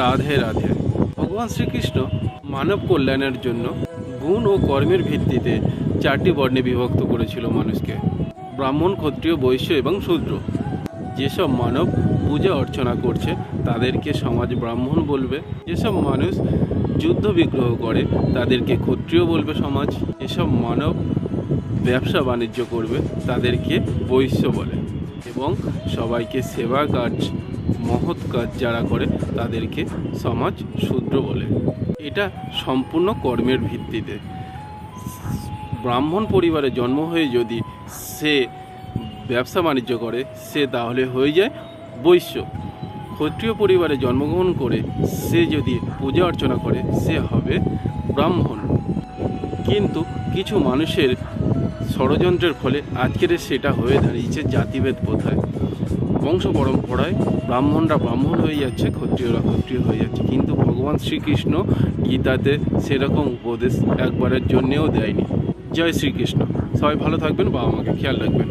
রাধে রাধে। ভগবান শ্রীকৃষ্ণ মানব কল্যাণের জন্য গুণ ও কর্মের ভিত্তিতে চারটি বর্ণে বিভক্ত করেছিল মানুষকে। ব্রাহ্মণ, ক্ষত্রিয়, বৈশ্য এবং শূদ্র। যেসব মানব পূজা অর্চনা করছে, তাদেরকে সমাজ ব্রাহ্মণ বলবে। যেসব মানুষ যুদ্ধ বিগ্রহ করে, তাদেরকে ক্ষত্রিয় বলবে সমাজ। যেসব মানব ব্যবসা বাণিজ্য করবে, তাদেরকে বৈশ্য বলে। এবং সবাইকে সেবা কাজ মহৎ কাজ যারা করে তাদেরকে সমাজ শূদ্র বলে। এটা সম্পূর্ণ কর্মের ভিত্তিতে। ব্রাহ্মণ পরিবারে জন্ম হয়ে যদি সে ব্যবসা বাণিজ্য করে, সে তাহলে হয়ে যায় বৈশ্য। ক্ষত্রিয় পরিবারে জন্মগ্রহণ করে সে যদি পূজা অর্চনা করে, সে হবে ব্রাহ্মণ। কিন্তু কিছু মানুষের ষড়যন্ত্রের ফলে আজকের সেটা হয়ে দাঁড়িয়েছে জাতিভেদ প্রথায়। বংশ পরম্পরায় ব্রাহ্মণরা ব্রাহ্মণ হয়ে যাচ্ছে, ক্ষত্রিয়রা ক্ষত্রিয় হয়ে যাচ্ছে। কিন্তু ভগবান শ্রীকৃষ্ণ গীতাতে সেরকম উপদেশ একবারের জন্যেও দেয়নি। জয় শ্রীকৃষ্ণ। সবাই ভালো থাকবেন বাবা মাকে খেয়াল রাখবেন।